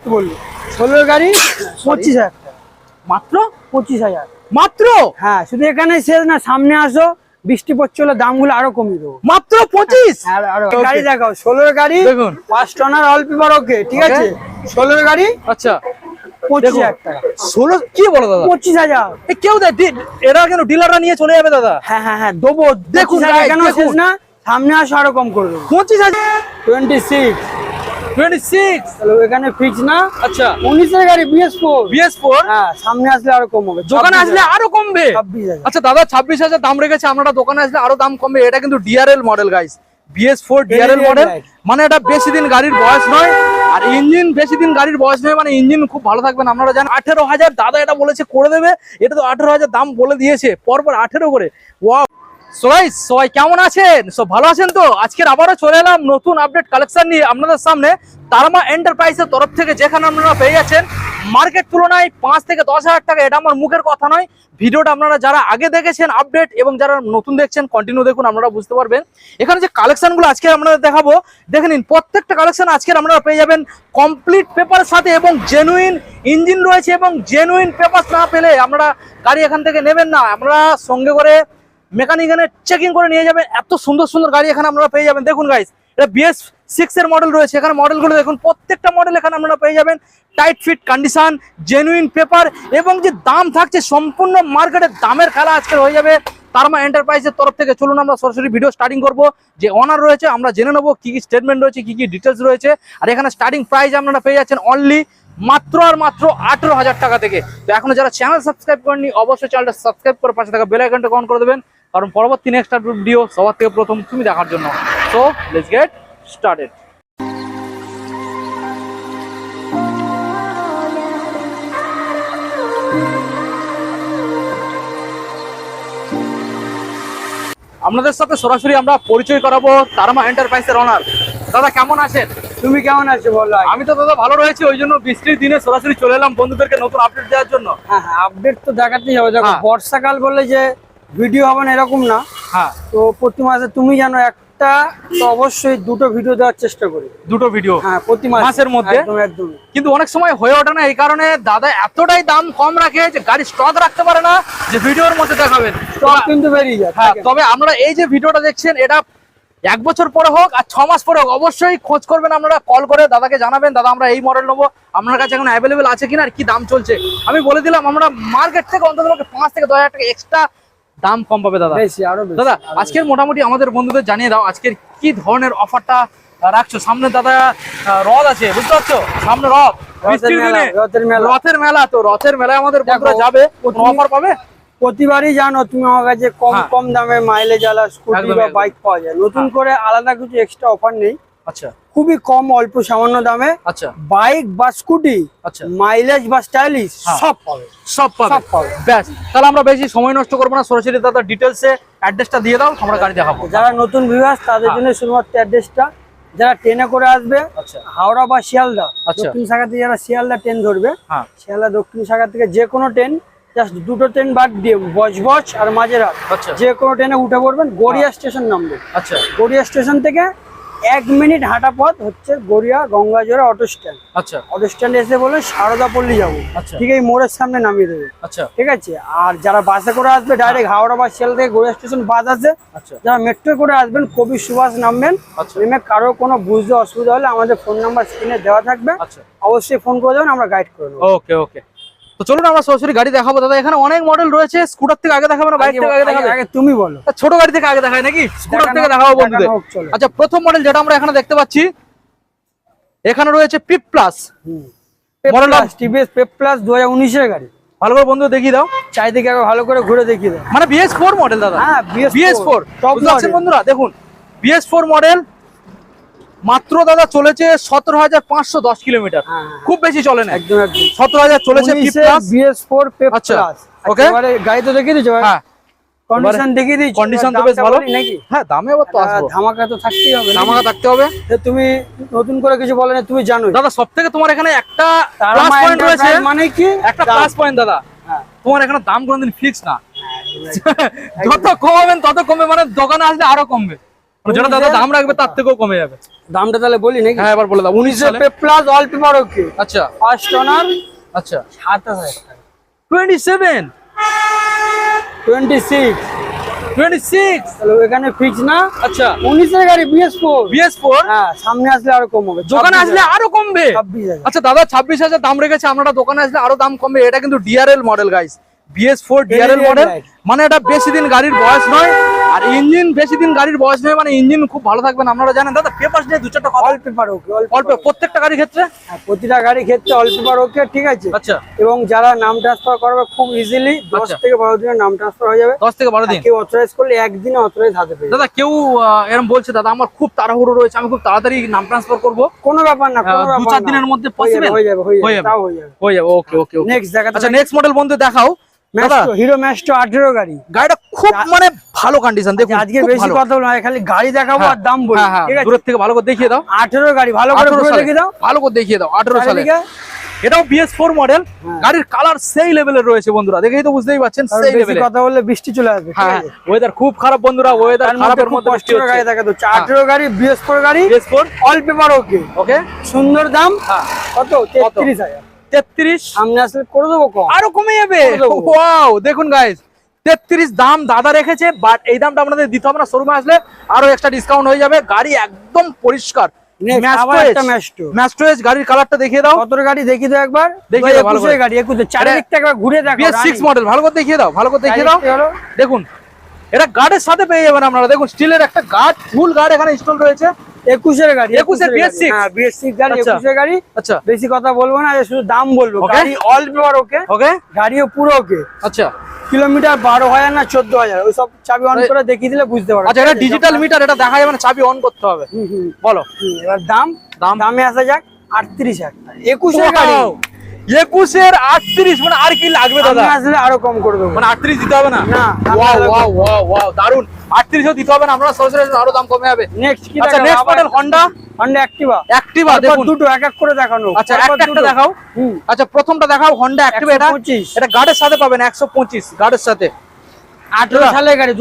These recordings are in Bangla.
কত বলল। ষোলোর গাড়ি পঁচিশ হাজার। মাত্র? পঁচিশ হাজার। মাত্র? হ্যাঁ শুধু এখানে শেষ না সামনে আসো বৃষ্টি দামগুলো আরও কমিয়ে দেবো। মাত্র পঁচিশ? Okay. গাড়ি দেখাও ষোলোর গাড়ি দেখুন। পাঁচ টনার অল পেপার ওকে ঠিক আছে? ষোলোর গাড়ি আচ্ছা। পঁচিশ হাজার টাকা। ষোলো কি বলো দাদা? পঁচিশ হাজার। কেউ দেয় এরা কেন ডিলাররা নিয়ে চলে যাবে দাদা? হ্যাঁ হ্যাঁ হ্যাঁ দেবো। দেখুন, দেখুন কেন শেষ না সামনে আসো আরও কম করে দেবো। পঁচিশ হাজার? টোয়েন্টি সিক্স টোয়েন্টি সিক্স তাহলে এখানে ফিক্স না? আচ্ছা। উনিশের গাড়ি বিএস ফোর বিএস ফোর হ্যাঁ সামনে আসলে আরও কম হবে। দোকানে আসলে আরও কমবে? ছাব্বিশ হাজার। আচ্ছা দাদা ছাব্বিশ হাজার দাম রেখেছে আপনারা দোকানে আসলে আরও দাম কমবে। এটা কিন্তু DRL model guys BS four DRL LED model মানে এটা বেশি দিন গাড়ির বয়স নয় আর ইঞ্জিন বেশি দিন গাড়ির বয়স নয় মানে ইঞ্জিন খুব ভালো থাকবেন আপনারা জানেন আঠেরো হাজার দাদা এটা বলেছে করে দেবে এটা তো আঠেরো হাজার দাম বলে দিয়েছে পরপর আঠেরো করে। ওয়াও সবাই সবাই কেমন আছেন? সব ভালো আছেন তো? আজকের আবারও চলে এলাম নতুন আপডেট কালেকশন নিয়ে আপনাদের সামনে। তারমা এন্টারপ্রাইজের তরফ থেকে যেখানে আপনারা পেয়ে যাচ্ছেন মার্কেট তুলনায় পাঁচ থেকে দশ হাজার টাকা, এটা আমার মুখের কথা নয়। ভিডিওটা আপনারা যারা আগে দেখেছেন আপডেট এবং যারা নতুন দেখছেন কন্টিনিউ দেখুন, আপনারা বুঝতে পারবেন। এখানে যে কালেকশনগুলো আজকে আপনাদের দেখাবো, দেখে নিন, প্রত্যেকটা কালেকশন আজকের আপনারা পেয়ে যাবেন কমপ্লিট পেপারের সাথে এবং জেনুইন ইঞ্জিন রয়েছে এবং জেনুইন পেপার না পেলে আপনারা গাড়ি এখান থেকে নেবেন না। আপনারা সঙ্গে করে মেকানিক এনে চেকিং করে নিয়ে যাবেন এত সুন্দর সুন্দর গাড়ি এখানে আপনারা পেয়ে যাবেন। দেখুন গাইস এটা বিএস সিক্স এর মডেল রয়েছে। এখানে মডেলগুলো দেখুন, প্রত্যেকটা মডেল এখানে আপনারা পেয়ে যাবেন। Tight fit condition genuine paper এবং যে দাম থাকছে, সম্পূর্ণ মার্কেটের দামের খেলা আজকে হয়ে যাবে। তারমা এন্টারপ্রাইজের তরফ থেকে চলুন আমরা সরাসরি ভিডিও স্টার্টিং করব। যে অনার রয়েছে, আমরা জেনে নেব কি কি স্টেটমেন্ট রয়েছে, কি কি ডিটেলস রয়েছে। আর এখানে স্টার্টিং প্রাইস আপনারা পেয়ে যাচ্ছেন অনলি মাত্র আর মাত্র আঠেরো হাজার টাকা থেকে। তো এখনও যারা চ্যানেল সাবস্ক্রাইব করেননি, অবশ্যই চ্যানেলটা সাবস্ক্রাইব করে পাশে থাকা বেল আইকনটা অন করে দেবেন। কারণ পরবর্তী নেক্সট ভিডিও সবার থেকে প্রথম তুমি দেখার জন্য। সো লেটস গেট স্টার্টেড আপনাদের সাথে সরাসরি আমরা পরিচয় করাবো তারমা এন্টারপ্রাইজের অনার দাদা কেমন আছেন? তুমি কেমন আছো? বলো আমি তো দাদা ভালো রয়েছি ওই জন্য বৃষ্টির দিনে সরাসরি চলে এলাম বন্ধুদেরকে নতুন আপডেট দেওয়ার জন্য। হ্যাঁ হ্যাঁ আপডেট তো দেখাতেই হবে। দেখো হ্যাঁ। বর্ষাকাল বলে যে ভিডিও হবে না এরকম না। হ্যাঁ। তো প্রতি মাসে তুমি জানো একটা তো অবশ্যই দুটো ভিডিও দেওয়ার চেষ্টা করি। দুটো ভিডিও? হ্যাঁ প্রতি মাসের মধ্যে? একদম একদম। কিন্তু অনেক সময় হয়ে ওঠে না এই কারণে দাদা এতটাই দাম কম রাখে যে গাড়ি স্টক রাখতে পারে না যে ভিডিওর মধ্যে দেখাবেন। স্টক কিন্তু বেরিয়ে যায় হ্যাঁ তবে আমরা এই যে ভিডিওটা দেখছেন এটা এক বছর পরে হোক আর ছ মাস পরে হোক অবশ্যই খোঁজ করবেন আপনারা কল করে দাদাকে জানাবেন দাদা আমরা এই মডেল নেব আপনার কাছে এখন অ্যাভেলেবেল আছে কিনা আর কি দাম চলছে। আমি বলে দিলাম আমরা মার্কেট থেকে অন্তত পাঁচ থেকে দশ হাজার টাকা এক্সট্রা দাম কম পাবে দাদা। দাদা আজকের মোটামুটি আমাদের বন্ধুদের জানিয়ে দাও আজকের কি ধরনের অফারটা রাখছো? সামনে দাদা রথ আছে বুঝতে পারছ? সামনে রথ রথের মেলা। রথের মেলা। তো রথের মেলায় আমাদের বন্ধুরা যাবে অফার পাবে? প্রতিবারই জানো তুমি আমার কাছে কম হ্যাঁ। কম দামে মাইলেজ আলা স্কুটি বা বাইক পাওয়া যায়। নতুন হ্যাঁ। করে আলাদা কিছু এক্সট্রা অফার নেই। আচ্ছা। খুবই কম অল্প সামান্য দামে। আচ্ছা। বাইক বা স্কুটি আচ্ছা। মাইলেজ বা স্টাইলিশ হ্যাঁ। সব পাবে। সব পাবে। সব পাবে। ব্যাস তাহলে আমরা বেশি সময় নষ্ট করব না। সরাসরি দাদা ডিটেলসে অ্যাড্রেসটা দিয়ে দাও আমরা গাড়ি দেখাবো। যারা নতুন ভিউয়ার্স তাদের হ্যাঁ। জন্য শুধুমাত্র অ্যাড্রেসটা যারা ট্রেনে করে আসবে আচ্ছা। হাওড়া বা শিয়ালদা। দক্ষিণ শাখা থেকে যারা শিয়ালদা ট্রেন ধরবে হ্যাঁ। শিয়ালদা দক্ষিণ শাখা থেকে যে কোনো ট্রেন জাস্ট দুটো ট্রেন বাদ দিয়ে বজবজ আর মাঝেরহাট আচ্ছা। যে কোনো ট্রেনে উঠে পড়বেন গড়িয়া স্টেশন নামবে। আচ্ছা। গড়িয়া স্টেশন থেকে এক মিনিট হাঁটা পথ হচ্ছে গড়িয়া গঙ্গাজোড়া অটো স্ট্যান্ড আচ্ছা। অটো স্ট্যান্ডে এসে বলে সারদা পল্লী যাব। আচ্ছা। ঠিক এই মোড়ের সামনে নামিয়ে দেবে। আচ্ছা। ঠিক আছে? আর যারা বাসে করে আসবে ডাইরেক্ট হাওড়া বা শিয়াল থেকে গড়িয়া স্টেশন বাস আছে। আচ্ছা। যারা মেট্রো করে আসবেন কবি সুভাষ নামবেন। আচ্ছা। নেমে কারও কোনো বুঝতে অসুবিধা হলে আমাদের ফোন নাম্বার স্ক্রিনে দেওয়া থাকবে। অবশ্যই ফোন করে দেবেন আমরা গাইড করে নেব। ওকে ওকে তো চলুন আমরা সরাসরি গাড়ি দেখাবো। দাদা এখানে অনেক মডেল রয়েছে। স্কুটার থেকে আগে দেখাবো না বাইক থেকে আগে দেখাবে? আগে- তুমি বলো। ছোট গাড়ি থেকে আগে দেখায় নাকি? স্কুটার থেকে দেখাবো বন্ধুদের। আচ্ছা প্রথম মডেল যেটা আমরা এখানে দেখতে পাচ্ছি এখানে রয়েছে Pep plus of- TVS Pep plus দু হাজার উনিশের গাড়ি। ভালো করে বন্ধু দেখিয়ে দাও। চারিদিকে আগে ভালো করে ঘুরে দেখিয়ে দাও। মানে বিএস ফোর মডেল দাদা। হ্যাঁ বিএস বিএস ফোর টপ বন্ধুরা? দেখুন বিএস ফোর মডেল মাত্র দাদা চলেছে সতেরো হাজার পাঁচশো দশ কিলোমিটার। হ্যাঁ, হ্যাঁ। খুব বেশি চলে না। একদম একদম। সতেরো হাজার চলেছে বিএস ফোর আচ্ছা, প্লাস গাড়ি তো দেখিয়ে দিচ্ছ হ্যাঁ। কন্ডিশন দেখিয়ে দিচ্ছ কন্ডিশন তো বেশ ভালো। নাকি? হ্যাঁ দামে তো আহ, ধামাকা তো থাকতেই হবে? থাকতে হবে। তুমি নতুন করে কিছু বলে না তুমি জানোই। দাদা তোমার এখানে একটা প্লাস পয়েন্ট রয়েছে। মানে কি? একটা। প্লাস পয়েন্ট দাদা। হ্যাঁ। তোমার এখানে দাম কোনোদিন ফিক্স না। যত কমাবেন তত কমবে। মানে দোকানে আসলে আরও কমবে। যেটা দাদা দাম রাখবে তার থেকেও কমে যাবে। দামটা তাহলে বলি নাকি? হ্যাঁ এবার বলে দাও। উনিশ প্লাস অল পেপার ওকে আচ্ছা। ফার্স্ট ওনার আচ্ছা। সাতাশ হাজার twenty seven twenty six twenty six এখানে ফিক্স না? আচ্ছা। উনিশের গাড়ি বিএস ফোর বিএস ফোর হ্যাঁ সামনে আসলে আরও কম হবে দোকানে আসলে আরও কমবে? আচ্ছা দাদা ছাব্বিশ হাজার দাম রেখেছে আপনারা দোকানে আসলে আরও দাম কমবে। এটা কিন্তু DRL model guys BS four DRL model মানে এটা বেশি দিন গাড়ির বয়স নয়। আর ইঞ্জিন বেশি দিন গাড়ির বয়স নয় মানে ইঞ্জিন খুব ভালো থাকবেন আপনারা জানেন দাদা পেপার নিয়ে দু চারটা অল পেপার ওকে অল্প প্রত্যেকটা গাড়ির ক্ষেত্রে? হ্যাঁ, প্রতিটা গাড়ি ক্ষেত্রে অল পেপার ওকে ঠিক আছে? আচ্ছা। এবং যারা নাম ট্রান্সফার করবে খুব ইজিলি দশ আচ্ছা। থেকে বারো দিনের নাম ট্রান্সফার হয়ে যাবে। দশ থেকে বারো দিন? কেউ অথরাইজ করলে একদিনে অথরাইজ হাতে পেয়ে। দাদা কেউ এরকম বলছে দাদা আমার খুব তাড়াহুড়ো রয়েছে আমি খুব তাড়াতাড়ি নাম ট্রান্সফার করব। কোনো ব্যাপার না দু চার দিনের মধ্যে পসিবল হয়ে যাবে হয়ে যাবে হয়ে যাবে। ওকে ওকে ওকে নেক্সট দেখাতে আচ্ছা নেক্সট মডেল বন্ধু দেখাও। হিরো ম্যাস্টো আঠেরো গাড়ি। গাড়িটা খুব মানে ভালো কন্ডিশন দেখুন আজকে বেশি কথা না, খালি গাড়ি দেখাবো আর দাম বলি হ্যাঁ হ্যাঁ ঠিক আছে? দূরের থেকে ভালো করে দেখিয়ে দাও। আঠেরো গাড়ি ভালো করে 18 ঘুরে সালে। দেখে দাও। ভালো করে দেখিয়ে দাও আঠারো সালে। এটাও বিএস ফোর মডেল হ্যাঁ। গাড়ির কালার সেই লেভেলের রয়েছে বন্ধুরা দেখেই তো বুঝতেই পারছেন সেই কথা বললে বৃষ্টি চলে আসবে হ্যাঁ ওয়েদার খুব খারাপ বন্ধুরা ওয়েদার মধ্যে খারাপের গাড়ি দেখা তো আঠেরো গাড়ি বিএস ফোর গাড়ি BS four all paper okay okay সুন্দর দাম হ্যাঁ। কত? তেত্রিশ হাজার। তেত্রিশ। সামনে আসলে করে দেবো আরও কমে যাবে। ওয়াও দেখুন গাইস তেত্রিশ দাম দাদা রেখেছে বাট এই দামটা আপনাদের দিতে হবে না শোরুমে আসলে আরও এক্সট্রা ডিসকাউন্ট হয়ে যাবে। গাড়ি একদম পরিষ্কার। গাড়ির কালারটা দেখিয়ে দাও। কত গাড়ি একবার। দেখিয়ে দাও ভালো করে। গাড়ি একুশে। চারিদিকটা একবার ঘুরে দেখো সিক্স মডেল ভালো করে দেখিয়ে দাও ভালো করে দেখিয়ে দাও। দেখুন এটা গার্ডের সাথে পেয়ে যাবেন আপনারা। দেখুন স্টিলের একটা গার্ড ফুল গার্ড এখানে ইনস্টল রয়েছে। একুশের গাড়ি 21 এর BS6 হ্যাঁ বিএস গাড়ি আচ্ছা। একুশের গাড়ি। আচ্ছা। বেশি কথা বলব না শুধু দাম বলব। গাড়ি অল পেপার ওকে ওকে গাড়িও পুরো ওকে আচ্ছা। কিলোমিটার বারো হাজার না চোদ্দ হাজার? ওই সব চাবি অন করে দেখিয়ে দিলে বুঝতে পারব। আচ্ছা এটা ডিজিটাল মিটার এটা দেখা যাবে না চাবি অন করতে হবে। বলো। এবার দাম? দাম? দামে আসা যাক আটত্রিশ হাজার। একুশের গাড়ি! একুশের আটত্রিশ মানে আর কি লাগবে দাদা? আসলে আরও কম করে দেবো। মানে আটত্রিশ দিতে হবে না? না, ওয়াও ওয়াও ওয়াও ওয়াও দারুণ আটত্রিশও দিতে হবে না আপনারা সরাসরি আরও দাম কমে যাবে। নেক্সট কি আচ্ছা next model Honda Honda Activa Activa দেখুন। দুটো এক এক করে দেখানো। আচ্ছা একটা একটা দেখাও। আচ্ছা প্রথমটা দেখাও হন্ডা অ্যাক্টিভা এটা? 125 এটা গার্ডের সাথে পাবেন একশো পঁচিশ গার্ডের সাথে। সালের গাড়ি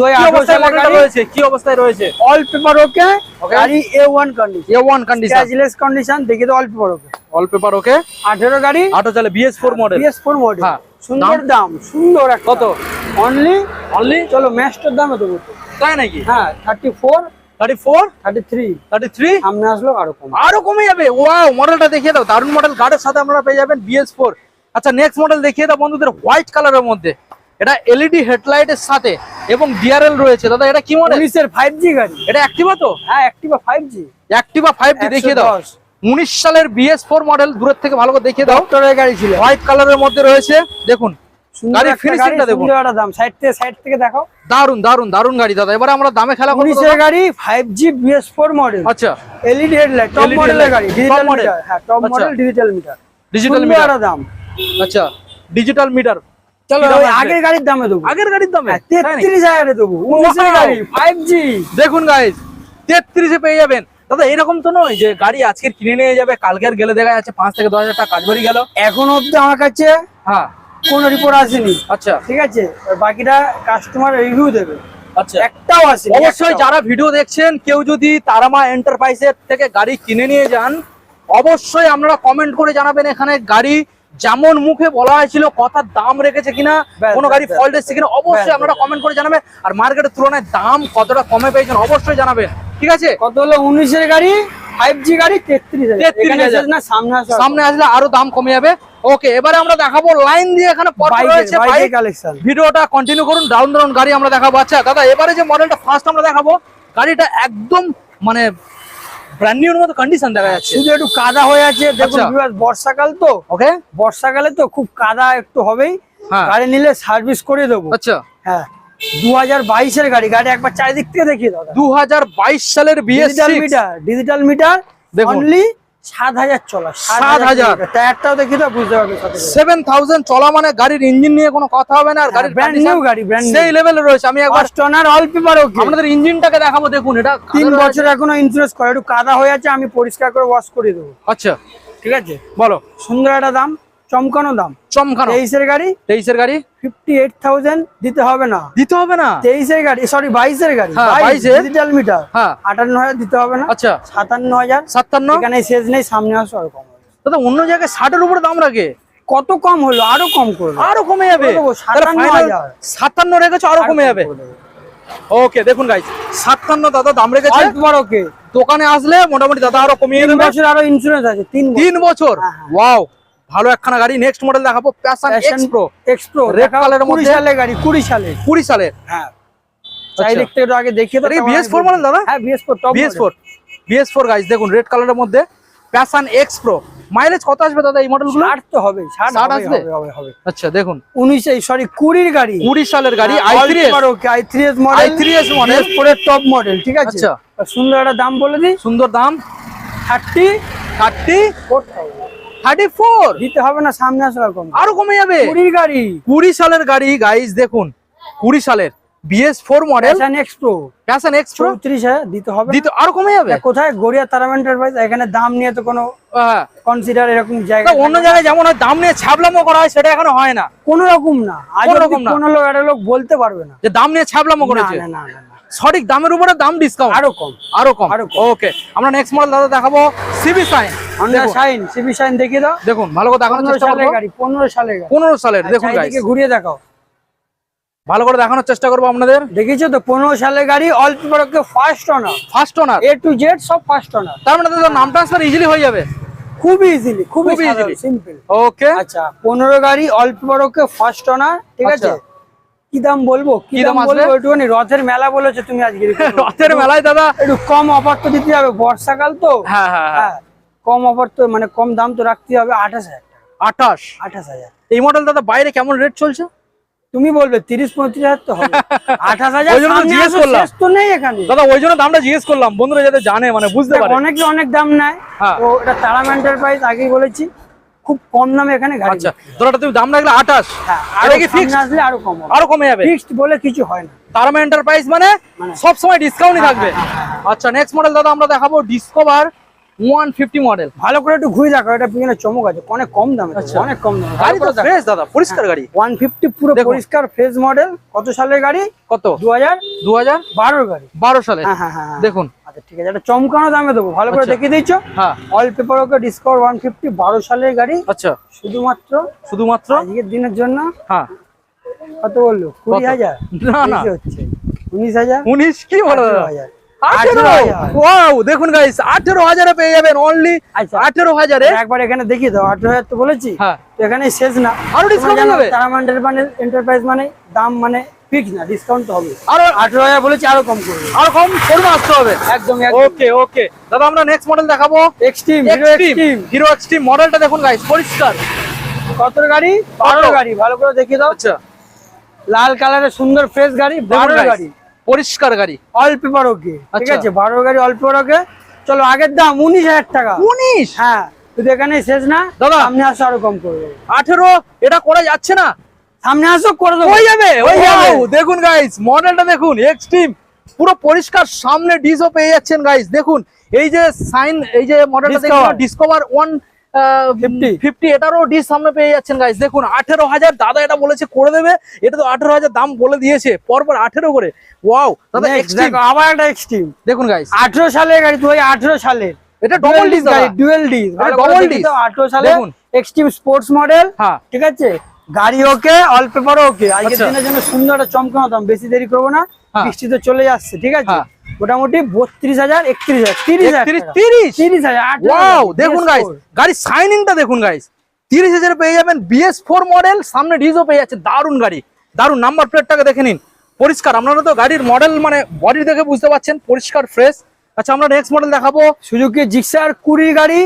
সালের গাড়ি। রয়েছে? কি অবস্থায় রয়েছে? অল পেপার ওকে গাড়ি condition A one condition cashless condition দেখে তো all paper okay all paper okay আঠেরো গাড়ি? আটো চালে BS four model BS four model হ্যাঁ। সুন্দর দাম? সুন্দর একটা। কত? অনলি অনলি চলো ম্যাস্টার দামে দেবো তাই নাকি? হ্যাঁ thirty four thirty four thirty three thirty three সামনে আসলো আরও কম। আরও কমে যাবে? ওয়াও মডেলটা দেখিয়ে দাও। দারুণ মডেল গার্ডের সাথে আপনারা পেয়ে যাবেন বিএস ফোর আচ্ছা নেক্সট মডেল দেখিয়ে দাও বন্ধুদের হোয়াইট কালারের মধ্যে। এটা এলইডি হেডলাইটের সাথে এবং ডিআরএল রয়েছে। দাদা এটা কি মডেল উনিশের ফাইভ জি গাড়ি। এটা অ্যাক্টিভা তো? হ্যাঁ Activa five G Activa five G দেখিয়ে দাও। উনিশ সালের বিএস ফোর মডেল দূরের থেকে ভালো করে দেখিয়ে দাও। গাড়ি ছিল। হোয়াইট কালারের মধ্যে রয়েছে দেখুন। গাড়ির দেখুন। দাম। সাইড থেকে সাইড থেকে দেখো দারুণ দারুণ দারুণ গাড়ি দাদা। এবার আমরা দামে খেলা করব গাড়ি five G BS four model আচ্ছা। এলইডি হেডলাইট টপ মডেলের গাড়ি ডিজিটাল মিটার হ্যাঁ top. Model digital meter digital meter দাম। আচ্ছা ডিজিটাল মিটার চলো? আগের গাড়ির দামে দেবো। আগের গাড়ির দামে? তেত্রিশ দেবো। উনিশের Wow! গাড়ি ফাইভ জি দেখুন গাইজ তেত্রিশে পেয়ে যাবেন। দাদা এরকম তো নয় যে গাড়ি আজকে কিনে নিয়ে যাবে কালকে আর গেলে দেখা যাচ্ছে পাঁচ থেকে দশ হাজার টাকা কাজ বেরিয়ে গেল। এখন অব্দি আমার কাছে হ্যাঁ। কোনো রিপোর্ট আসেনি। আচ্ছা। ঠিক আছে? বাকিটা কাস্টমার রিভিউ দেবে। আচ্ছা। একটাও আসেনি অবশ্যই। যারা ভিডিও দেখছেন কেউ যদি তারামা এন্টারপ্রাইজের থেকে গাড়ি কিনে নিয়ে যান অবশ্যই আপনারা কমেন্ট করে জানাবেন এখানে গাড়ি যেমন মুখে বলা হয়েছিল কথার দাম রেখেছে কিনা কোনো গাড়ি ফল্ট এসেছে কিনা অবশ্যই আপনারা কমেন্ট করে জানাবেন। আর মার্কেটের তুলনায় দাম কতটা কমে পেয়েছেন অবশ্যই জানাবেন। ঠিক আছে? কত হলো? উনিশের গাড়ি ফাইভ জি গাড়ি তেত্রিশ হাজার। 33,000 এখানে এসে না সামনে সামনে আসলে আরও দাম কমে যাবে। ওকে এবারে আমরা দেখাবো লাইন দিয়ে এখানে রয়েছে ভিডিওটা কন্টিনিউ করুন ডাউন ডাউন গাড়ি আমরা দেখাবো। আচ্ছা দাদা এবারে যে মডেলটা ফার্স্ট আমরা দেখাবো গাড়িটা একদম মানে ব্র্যান্ড নিউর মতো কন্ডিশন দেখা যাচ্ছে। শুধু একটু কাদা হয়ে আছে। দেখুন আচ্ছা। বর্ষাকাল তো। ওকে বর্ষাকালে তো খুব কাদা একটু হবেই। হ্যাঁ। গাড়ি নিলে সার্ভিস করে দেবো। আচ্ছা। হ্যাঁ। দু হাজার বাইশের গাড়ি গাড়ি একবার চারিদিক থেকে দেখিয়ে দাও দুহাজার বাইশ সালের digital meter digital meter. Only সাত হাজার চলা 7,000 টায়ারটাও দেখিয়ে দাও বুঝতে পারবে সেভেন থাউজেন্ড চলা মানে গাড়ির ইঞ্জিন নিয়ে কোনো কথা হবে না আর গাড়ির ব্র্যান্ড নিউ গাড়ি ব্র্যান্ড সেই লেভেলে রয়েছে। আমি একবার first owner all paper okay আপনাদের ইঞ্জিনটাকে দেখাবো দেখুন এটা তিন বছর এখনও ইন্স্যুরেন্স করে একটু কাদা হয়ে আছে আমি পরিষ্কার করে ওয়াশ করে দেবো। আচ্ছা। ঠিক আছে? বলো। সুন্দর একটা দাম। চমকানো দাম। চমকানো। তেইশের গাড়ি? তেইশের গাড়ি? ফিফটি এইট থাউজেন্ড দিতে হবে না। দিতে হবে না? তেইশের গাড়ি সরি বাইশের গাড়ি। হ্যাঁ, 22 এর। ডিজিটাল মিটার হ্যাঁ। আটান্ন হাজার দিতে হবে না। আচ্ছা। সাতান্ন হাজার। সাতান্ন? এখানে শেষ নেই সামনে আসো আর কম দাদা অন্য জায়গায় ষাটের উপরে দাম রাখে। কত কম হলো? আরও কম করবে। আরও কমে যাবে। করে দেবো, তাহলে 57 final হাজার। সাতান্ন রেখেছো আরও কমে যাবে। ওকে দেখুন গাইস সাতান্ন দাদা দাম রেখেছে? অল্প ওকে দোকানে আসলে মোটামুটি দাদা আরও কমিয়ে বছর আরও ইন্স্যুরেন্স আছে তিন বছর। তিন বছর? হ্যাঁ, হ্যাঁ। ওয়াও ভালো একখানা গাড়ি নেক্সট মডেল দেখাবো Passion X Pro XPro Red red এর কালারের মধ্যে? সালের গাড়ি কুড়ি সালে কুড়ি সালের। হ্যাঁ। চাইলে একটু একটু আগে দেখিয়ে দাও এটা কি তারপর আমি BS4 বলছি। model দাদা? হ্যাঁ BS four top BS four BS four guys দেখুন রেড কালারের মধ্যে প্যাশন এক্স প্রো মাইলেজ কত আসবে দাদা এই মডেলগুলো ষাট তো হবে ষাট 60 আসবে? হবে হবে আচ্ছা দেখুন। উনিশ সরি কুড়ির গাড়ি। কুড়ি সালের গাড়ি I three I three S model i3s model। ফোরের টপ মডেল ঠিক আছে? আচ্ছা। সুন্দর একটা দাম বলে দিই। সুন্দর দাম। Thirty thirty four thirty four? দিতে হবে না সামনে আসলে কম আরও কমে যাবে? কুড়ির গাড়ি। কুড়ি সালের গাড়ি গাইস দেখুন কুড়ি সালের BS model Passion X Pro Passion X Pro চৌত্রিশ হাজার দিতে হবে দিতে আরও কমে যাবে? কোথায়? গড়িয়া এখানে দাম নিয়ে তো কোনো হ্যাঁ। কনসিডার এরকম জায়গা অন্য জায়গায় যেমন হয় দাম নিয়ে ছাবলামো করা হয় সেটা এখনও হয় না। কোনো রকম না। আজ কোনো রকম না। কোনো লোক লোক বলতে পারবে না। যে দাম নিয়ে ছাবলামো করেছে। না না না, না। সঠিক দামের উপরে দাম ডিসকাউন্ট আরও কম। আরও কম। আরও। ওকে আমরা নেক্সট মডেল দাদা দেখাবো CB Shine Honda CB Shine দেখিয়ে দাও। দেখুন ভালো করে দেখানোর চেষ্টা করব। সালের সালের দেখুন গাইস ঘুরিয়ে দেখাও। ভালো করে দেখানোর চেষ্টা করব আপনাদের। দেখিছো তো পনেরো সালের গাড়ি অল্প বড়কে first first owner A to Z সব ফার্স্ট তার মানে দাদা নাম ট্রান্সফার ইজিলি হয়ে যাবে। খুবই ইজিলি খুবই সিম্পল ওকে আচ্ছা পনেরো গাড়ি অল্প বড়কে ফার্স্ট অনার ঠিক আছে? আচ্ছা। কি দাম বলব? কি দাম বলব? ওইটুখানি রথের মেলা বলেছ তুমি আজকে। রথের মেলায় দাদা। একটু কম অফার তো দিতে হবে বর্ষাকাল তো। হ্যাঁ হ্যাঁ হ্যাঁ। হ্যাঁ কম অফার তো মানে কম দাম তো রাখতে হবে আঠাশ হাজার আঠাশ? আঠাশ হাজার। এই মডেল দাদা বাইরে কেমন রেট চলছে? তুমি বলবে তিরিশ পঁয়ত্রিশ হাজার তো হবে। আঠাশ হাজার জিজ্ঞেস করলাম। তো নেই এখানে। দাদা ওই জন্য দামটা জিজ্ঞেস করলাম। বন্ধুরা যাতে জানে মানে বুঝতে পারে। অনেকে অনেক দাম নেয়। হ্যাঁ। তো এটা তারাম এন্টারপ্রাইজ আগেই বলেছি। খুব কম দামে এখানে গাড়ি আচ্ছা তুমি দাম রাখলে আঠাশ। হ্যাঁ আরও কি সামনে আসলে আরও কম আরও কমে যাবে? ফিক্সড বলে কিছু হয় না। তারমা এন্টারপ্রাইজ মানে মানে- সব সময় ডিসকাউন্টই থাকবে। হ্যাঁ, হ্যাঁ, আচ্ছা নেক্সট মডেল দাদা আমরা দেখাবো ডিসকভার মডেল ভালো করে একটু ঘুরে দেখো এটা পিছনে চমক আছে। অনেক কম দামে আচ্ছা। অনেক কম দামে। গাড়ি তো ফ্রেশ দাদা পরিষ্কার গাড়ি। ওয়ান ফিফটি পুরো দেখুন। পরিষ্কার ফ্রেশ মডেল কত সালের গাড়ি? কত? গাড়ি। বারো সালে হ্যাঁ হ্যাঁ। দেখুন আচ্ছা ঠিক আছে। এটা চমকানো দামে দেবো ভালো করে আচ্ছা। দেখিয়ে দিচ্ছ? হ্যাঁ। All paper okay Discover one fifty বারো সালের গাড়ি। আচ্ছা। শুধুমাত্র শুধুমাত্র? আজকের দিনের জন্য? হ্যাঁ। কত বলল? কুড়ি হাজার? না, না। হচ্ছে। উনিশ হাজার? উনিশ? কি বলো? হাজার। দেখুন গাইস আঠেরো হাজারে পেয়ে যাবেন অনলি আচ্ছা। আঠেরো হাজারে। একবার এখানে দেখিয়ে দাও আঠেরো হাজার তো বলেছি। হ্যাঁ। এখানে শেষ না। আরও হবে? তারামান এন্টারপ্রাইজ মানে দাম মানে ফিক্স না ডিসকাউন্ট তো হবে। আরও আঠেরো হাজার বলেছি আরও কম করবে। আরও কম করবে আসতে হবে। একদম ওকে ওকে। দাদা আমরা নেক্সট মডেল দেখাবো। Xtreme Hero Xtreme Hero Xtreme মডেলটা দেখুন গাইস পরিষ্কার। কত গাড়ি? বারো। গাড়ি ভালো করে দেখিয়ে দাও। আচ্ছা। লাল কালারের সুন্দর ফ্রেশ গাড়ি বারো গাড়ি। পরিষ্কার গাড়ি। অল পেপার ওকে ঠিক আচ্ছা। আছে? বারো গাড়ি অল পেপার ওকে চলো আগের দাম উনিশ হাজার টাকা। উনিশ? হ্যাঁ শুধু এখানে শেষ না দাদা। সামনে আসো আরও কম করব। আঠেরো এটা করা যাচ্ছে না। সামনে আসো করে দেবো। হয়ে যাবে হয়ে যাবে। দেখুন গাইস মডেলটা দেখুন এক্সট্রিম পুরো পরিষ্কার সামনে ডিসও পেয়ে যাচ্ছেন গাইস দেখুন এই যে সাইন এই যে মডেলটা দেখুন ডিসকভার ওয়ান 50 ফিফটি এটারও ডিস সামনে পেয়ে যাচ্ছেন গাইস দেখুন আঠেরো হাজার দাদা এটা বলেছে করে দেবে। এটা তো আঠেরো হাজার দাম বলে দিয়েছে পরপর আঠেরো করে। ওয়াও দাদা আবার একটা এক্সট্রিম দেখুন গাইস আঠেরো সালের গাড়ি দু আঠেরো সালের এটা ডবল ডিস গাড়ি ডুয়েল ডিস double disc। আঠেরো সালে দেখুন। এক্সট্রিম স্পোর্টস মডেল হ্যাঁ। ঠিক আছে? গাড়ি ওকে অল পেপার ওকে। আজকের আচ্ছা। দিনের জন্য সুন্দর একটা চমকানো দাম বেশি দেরি করব না হ্যাঁ। বৃষ্টি তো চলে যাচ্ছে ঠিক আছে? হ্যাঁ। মোটামুটি বত্রিশ হাজার একত্রিশ হাজার তিরিশ হাজার তিরিশ? তিরিশ হাজার দেখুন BS4 গাইস গাড়ির সাইনিংটা দেখুন গাইস তিরিশ হাজার পেয়ে যাবেন বিএস ফোর মডেল সামনে ডিজও পেয়ে যাচ্ছে দারুণ গাড়ি। দারুণ নাম্বার প্লেটটাকে দেখে নিন। পরিষ্কার আপনারা তো গাড়ির মডেল মানে বডি দেখে বুঝতে পারছেন পরিষ্কার ফ্রেশ আচ্ছা আমরা নেক্সট মডেল দেখাবো। সুজুকি জিক্সার কুড়ি গাড়ি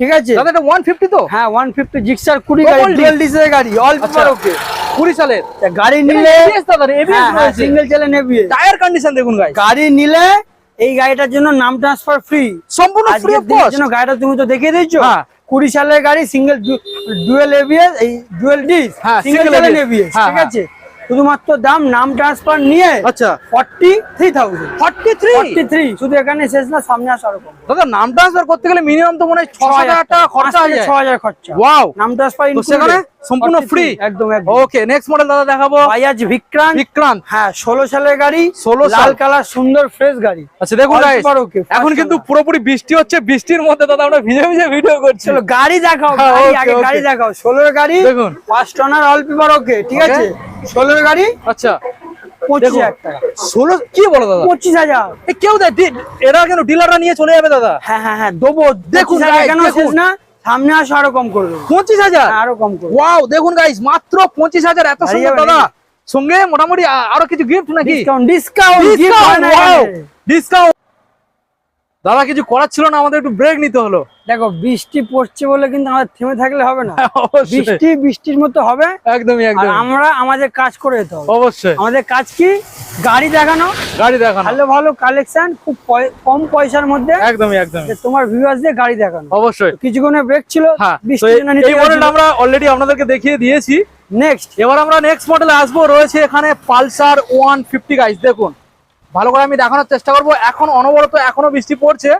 ঠিক আছে? দাদা এটা ওয়ান ফিফটি তো? হ্যাঁ ওয়ান ফিফটি জিক্সার কুড়ি Double গাড়ি disc। ডুয়েল গাড়ি অল আচ্ছা। পেপার ওকে কুড়ি সালের। গাড়ি নিলে দাদা এবিএস রয়েছে। সিঙ্গেল চেলে নেবি টায়ার কন্ডিশন দেখুন গাইস গাড়ি নিলে এই গাড়িটার জন্য নাম ট্রান্সফার ফ্রি সম্পূর্ণ ফ্রি অফ কস্ট জন্য গাড়িটা তুমি তো দেখিয়ে দিয়েছ। হ্যাঁ। কুড়ি সালের গাড়ি সিঙ্গেল ডুয়েল এবিএস এই ডুয়েল ডিস হ্যাঁ, সিঙ্গেল single এবিএস ঠিক হ্যাঁ। আছে? শুধুমাত্র দাম নাম ট্রান্সফার নিয়ে আচ্ছা। Forty three thousand forty three forty three শুধু এখানে শেষ না সামনে আসার দাদা নাম ট্রান্সফার করতে গেলে মিনিমাম তো মনে হয় ছ হাজার। টাকা খরচা ছ হাজার খরচা। ওয়াও নাম ট্রান্সফার সেখানে? সম্পূর্ণ ফ্রি একদম ওকে নেক্সট মডেল দাদা দেখাবো। বাজাজ বিক্রান্ত বিক্রান্ত হ্যাঁ ষোলো সালের গাড়ি 16 সাল। লাল কালার সুন্দর ফ্রেশ গাড়ি। আচ্ছা দেখুন এখন কিন্তু পুরোপুরি বৃষ্টি হচ্ছে বৃষ্টির মধ্যে দাদা আমরা ভিজে ভিজে ভিডিও করছি। চলো গাড়ি দেখাও হ্যাঁ, আগে. গাড়ি দেখাও। ষোলোর গাড়ি দেখুন। ফার্স্ট অনার অল্প বড় ওকে ঠিক. আছে? ষোলোর গাড়ি আচ্ছা। পঁচিশ হাজার ষোলো কি বলো দাদা? পঁচিশ হাজার। এ, কেউ দেয় এরা কেন ডিলাররা নিয়ে চলে যাবে দাদা? হ্যাঁ হ্যাঁ হ্যাঁ দেবো। দেখুন, না? সামনে আসো আরও কম করে দেবো। পঁচিশ হাজার? হ্যাঁ, আরও কম করব ওয়াও দেখুন গাইস মাত্র পঁচিশ হাজার এত সুন্দর দাদা। সঙ্গে মোটামুটি আরও কিছু গিফট নাকি? ডিসকাউন্ট ডিসকাউন্ট ডিসকাউন্ট দাদা কিছু করার ছিল না আমাদের একটু ব্রেক নিতে হলো। দেখো বৃষ্টি পড়ছে বলে কিন্তু আমাদের থেমে থাকলে হবে না। বৃষ্টি বৃষ্টির মতো হবে। একদমই একদম আমরা আমাদের কাজ করে যেতে হবে। অবশ্যই। আমাদের কাজ কি? গাড়ি দেখানো। গাড়ি দেখানো। ভালো ভালো কালেকশন খুব কম পয়সার মধ্যে। একদমই একদম তোমার ভিউয়ার্স দিয়ে গাড়ি দেখানো। অবশ্যই। কিছুক্ষণের ব্রেক ছিল হ্যাঁ এই মডেলটা আমরা অলরেডি আপনাদেরকে দেখিয়ে দিয়েছি। নেক্সট এবার আমরা নেক্সট মডেলে আসব। রয়েছে এখানে পালসার ওয়ান ফিফটি গাইস দেখুন। ভালো করে আমি দেখানোর চেষ্টা করব। এখন অনবরত এখনও বৃষ্টি পড়ছে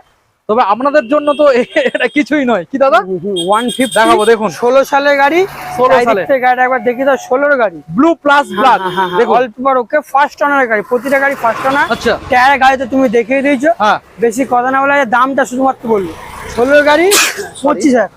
তবে আপনাদের জন্য তো এটা কিছুই নয়। কি দাদা? ওয়ান ফিফটি দেখাবো, দেখুন। ষোলো সালের গাড়ি 16 চারিদিক সালে। থেকে একবার দেখি দাও ষোলোর গাড়ি। ব্লু প্লাস ব্ল্যাক হ্যাঁ, হ্যাঁ, হ্যাঁ, দেখুন। অল্প বড় ওকে ফার্স্ট অনার গাড়ি প্রতিটা গাড়ি ফার্স্ট অনার আচ্ছা। টায়ার গাড়িতে তুমি দেখিয়ে দিয়েছ। হ্যাঁ। বেশি কথা না বলে দামটা শুধুমাত্র বলল ষোলোর গাড়ি পঁচিশ হাজার।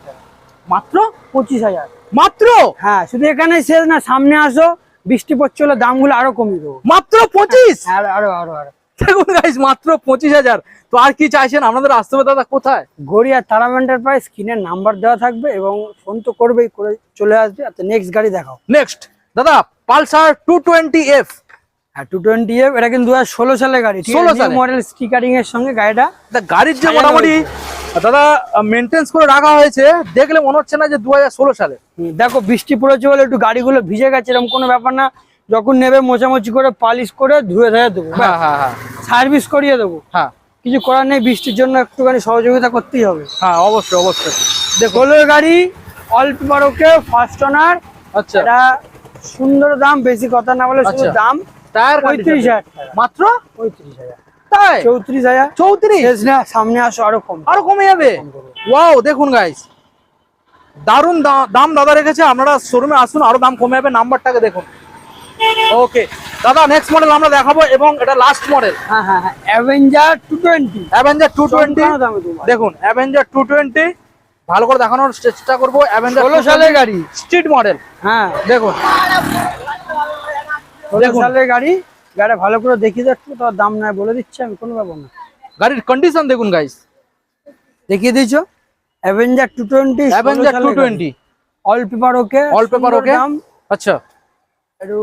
মাত্র? পঁচিশ হাজার। মাত্র? হ্যাঁ শুধু এখানে শেষ না সামনে আসো। বৃষ্টি পড়ছে হলে দামগুলো আরও কমিয়ে দেবো। মাত্র পঁচিশ? আরও আরও আরও আরও। দেখুন গাইস মাত্র পঁচিশ হাজার। তো আর কি চাইছেন? আপনাদের আসতে হবে দাদা কোথায়? গড়িয়া তারামেন্টার প্রায় স্ক্রিনের নাম্বার দেওয়া থাকবে এবং ফোন তো করবেই করে চলে আসবে। আচ্ছা নেক্সট গাড়ি দেখাও। নেক্সট দাদা পালসার টু টোয়েন্টি এফ হ্যাঁ টু টোয়েন্টি এফ এটা কিন্তু দু হাজার ষোলো সালের গাড়ি। 16 সালে। মডেল স্টিকারিং এর সঙ্গে গাড়িটা গাড়ির যে মোটামুটি দাদা মেনটেন্স করে রাখা হয়েছে দেখলে মনে হচ্ছে না যে দুহাজার ষোলো সালে। দেখো বৃষ্টি পড়েছে বলে একটু গাড়িগুলো ভিজে গেছে এরকম কোনো ব্যাপার না। যখন নেবে মোছামুছি করে পালিশ করে ধুয়ে ধুয়ে দেবো হ্যাঁ হ্যাঁ হ্যাঁ। সার্ভিস করিয়ে দেবো। হ্যাঁ। কিছু করার নেই বৃষ্টির জন্য একটুখানি সহযোগিতা করতেই হবে। হ্যাঁ অবশ্যই অবশ্যই। ষোলোর গাড়ি অল্প বারোকে ফার্স্ট অনার আচ্ছা। এটা সুন্দর দাম বেশি কথা না বলে শুধু আচ্ছা। দাম। টায়ার পঁয়ত্রিশ হাজার। মাত্র? পঁয়ত্রিশ হাজার। তাই চৌত্রিশ হাজার। চৌত্রিশ? না সামনে আসো আরও কম। আরও কমে যাবে? ওয়াও দেখুন গাইস দারুণ দাম দাদা রেখেছে আপনারা শোরুমে আসুন আরও দাম কমে যাবে নাম্বারটাকে দেখুন। ওকে দাদা নেক্সট মডেল আমরা দেখাবো এবং এটা লাস্ট মডেল হ্যাঁ হ্যাঁ হ্যাঁ Avenger two twenty Avenger two twenty দেখুন অ্যাভেঞ্জার টু টোয়েন্টি ভালো করে দেখানোর চেষ্টা করব। অ্যাভেঞ্জার ষোলো সালের গাড়ি। স্ট্রিট মডেল হ্যাঁ। দেখুন। ষোলো। সালের গাড়ি গাড়ি ভালো করে দেখিয়ে যাচ্ছ তোমার দাম নাই বলে দিচ্ছে আমি কোনো ব্যাপার না। গাড়ির কন্ডিশন দেখুন গাইস দেখিয়ে দিয়েছ? Avenger two twenty Avenger two twenty all paper okay all paper okay আচ্ছা। একটু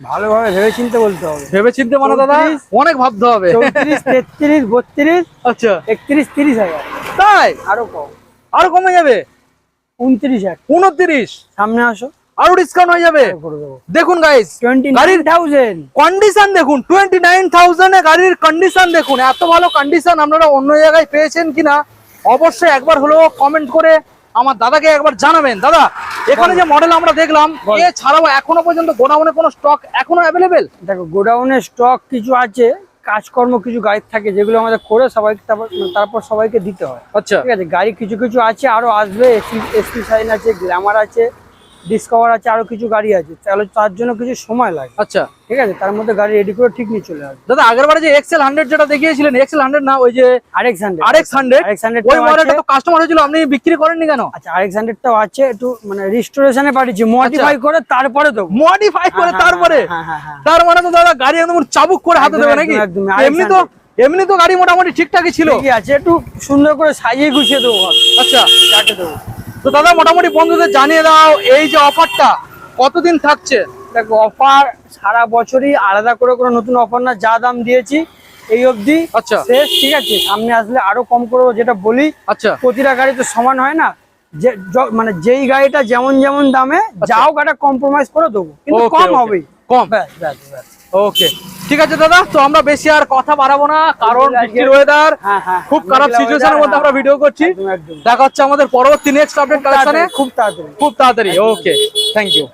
ভালোভাবে ভেবে চিন্তে বলতে হবে। ভেবে চিনতে মানে দাদা? অনেক ভাবতে হবে। চৌত্রিশ তেত্রিশ বত্রিশ আচ্ছা। একত্রিশ তিরিশ হাজার। তাই? আরও কম। আরও কমে যাবে? উনত্রিশ হাজার। উনত্রিশ? সামনে আসো। আরও ডিসকাউন্ট হয়ে যাবে। দেখুন গাইস গাড়ির কন্ডিশন দেখুন টোয়েন্টি নাইন থাউজেন্ড গাড়ির কন্ডিশন দেখুন। এত ভালো কন্ডিশন আপনারা অন্য জায়গায় পেয়েছেন কিনা অবশ্যই একবার হলেও কমেন্ট করে আমার দাদাকে একবার জানাবেন। দাদা এখানে যে মডেল আমরা দেখলাম বল। এছাড়াও এখনও পর্যন্ত গোডাউনে কোনো স্টক এখনও অ্যাভেলেবেল দেখো গোডাউনে স্টক কিছু আছে কাজকর্ম কিছু গাড়ি থাকে যেগুলো আমাদের করে সবাইকে তারপর সবাইকে দিতে হয়। আচ্ছা। ঠিক আছে গাড়ি কিছু কিছু আছে আরও আসবে এসপি এসপি সাইন আছে গ্ল্যামার আছে ডিসকভার আছে আরও কিছু গাড়ি আছে। তাহলে তার জন্য কিছু সময় লাগে। আচ্ছা। ঠিক আছে? তার মধ্যে গাড়ি রেডি করে ঠিক নিয়ে চলে আসবে। দাদা আগের বারে যে এক্সেল হান্ড্রেড যেটা দেখিয়েছিলেন এক্সেল হান্ড্রেড না ওই যে RX hundred R X hundred RX hundred ওই মডেলটা তো কাস্টমার হয়েছিল আপনি বিক্রি করেননি কেন? আচ্ছা আরেক্স হান্ড্রেডটাও আছে একটু মানে রিস্টোরেশনে পাঠিয়েছি মডিফাই করে তারপরে দেবো মডিফাই করে হ্যাঁ, তারপরে? হ্যাঁ, হ্যাঁ, হ্যাঁ। তার মানে তো দাদা গাড়ি একদম চাবুক করে হাতে দেবে নাকি? এমনি তো এমনি তো গাড়ি মোটামুটি ঠিকঠাকই ছিল। আছে একটু সুন্দর করে সাজিয়ে গুছিয়ে দেবো। আচ্ছা। দেবো। তো দাদা মোটামুটি বন্ধুদের জানিয়ে দাও এই যে অফারটা কতদিন থাকছে? দেখো অফার সারা বছরই আলাদা করে কোনো নতুন অফার না যা দাম দিয়েছি এই অবধি। আচ্ছা। শেষ ঠিক আছে? সামনে আসলে আরও কম করব যেটা বলি। আচ্ছা। প্রতিটা গাড়ি তো সমান হয় না? যে মানে যেই গাড়িটা যেমন যেমন দামে যাও গাড়িটা কম্প্রোমাইজ করে দেবো। কিন্তু কম. হবেই। কম। ব্যাস ব্যাস ব্যাস। ওকে ঠিক আছে দাদা তো আমরা বেশি আর কথা বাড়াবো না কারণ বৃষ্টির ওয়েদার হ্যাঁ হ্যাঁ খুব খারাপ সিচুয়েশনের মধ্যে আমরা হ্যাঁ, ভিডিও করছি দেখা হচ্ছে আমাদের পরবর্তী নেক্সট আপডেট কালেকশনে খুব তাড়াতাড়ি। খুব তাড়াতাড়ি ওকে থ্যাংক ইউ